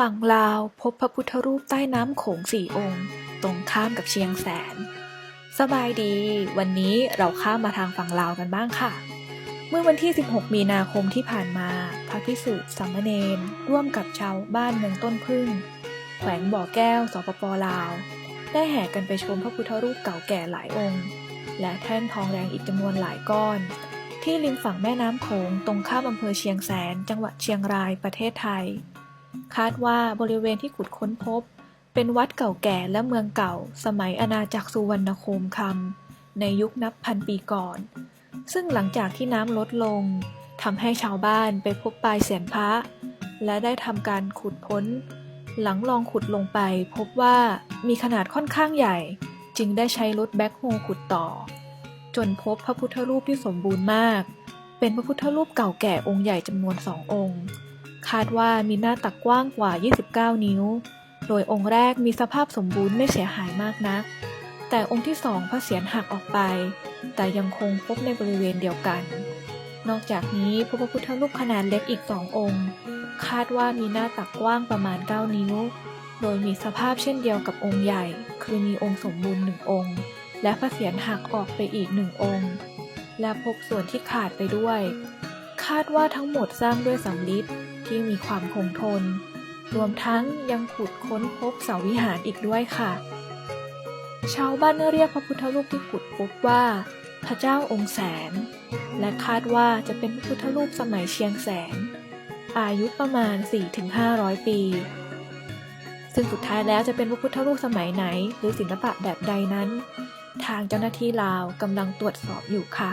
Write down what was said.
ฝั่งลาวพบพระพุทธรูปใต้น้ำโขงสี่องค์ ตรงข้ามกับเชียงแสน สบายดี วันนี้เราข้ามมาทางฝั่งลาวกันบ้างค่ะ เมื่อวันที่ 16 มีนาคมที่ผ่านมา พระพิสุสามเณรร่วมกับชาวบ้านเมืองต้นพึ่ง แขวงบ่อแก้วสปปลาว ได้แห่กันไปชมพระพุทธรูปเก่าแก่หลายองค์ และแท่นทองแดงอีกจำนวนหลายก้อน ที่ริมฝั่งแม่น้ำโขงตรงข้ามอำเภอเชียงแสน จังหวัดเชียงรายประเทศไทย คาดว่าบริเวณที่ขุดค้นพบ เป็นวัดเก่าแก่และเมืองเก่า สมัยอาณาจักรสุวรรณโคมคำในยุคนับพันปีก่อน ซึ่งหลังจากที่น้ำลดลงทำให้ชาวบ้านไปพบปลายเสียนพระ และได้ทำการขุดพ้น หลังลองขุดลงไปพบว่ามีขนาดค่อนข้างใหญ่ จึงได้ใช้รถแบ็คโฮขุดต่อ จนพบพระพุทธรูปที่สมบูรณ์มาก เป็นพระพุทธรูปเก่าแก่องค์ใหญ่จำนวนสององค์ คาดว่ามีหน้าตักกว้างกว่า 29 นิ้ว โดยองค์แรกมีสภาพสมบูรณ์ไม่เสียหายมากนัก แต่องค์ที่สองพระเศียรหักออกไป แต่ยังคงพบในบริเวณเดียวกัน นอกจากนี้พบพระพุทธรูปขนาดเล็กอีกสององค์ คาดว่ามีหน้าตักกว้างประมาณ 9 นิ้ว โดยมีสภาพเช่นเดียวกับองค์ใหญ่ คือมีองค์สมบูรณ์หนึ่งองค์ และพระเศียรหักออกไปอีกหนึ่งองค์ และพบส่วนที่ขาดไปด้วย คาดว่าทั้งหมดสร้างด้วยสำริดที่มีความคงทน รวมทั้งยังขุดค้นพบเสาวิหารอีกด้วยค่ะ ชาวบ้านเรียกพระพุทธรูปที่ขุดพบว่า พระเจ้าองค์แสน และคาดว่าจะเป็นพระพุทธรูปสมัยเชียงแสน อายุประมาณ 4-500 ปี ซึ่งสุดท้ายแล้วจะเป็นพระพุทธรูปสมัยไหน หรือศิลปะแบบใดนั้น ทางเจ้าหน้าที่ลาวกำลังตรวจสอบอยู่ค่ะ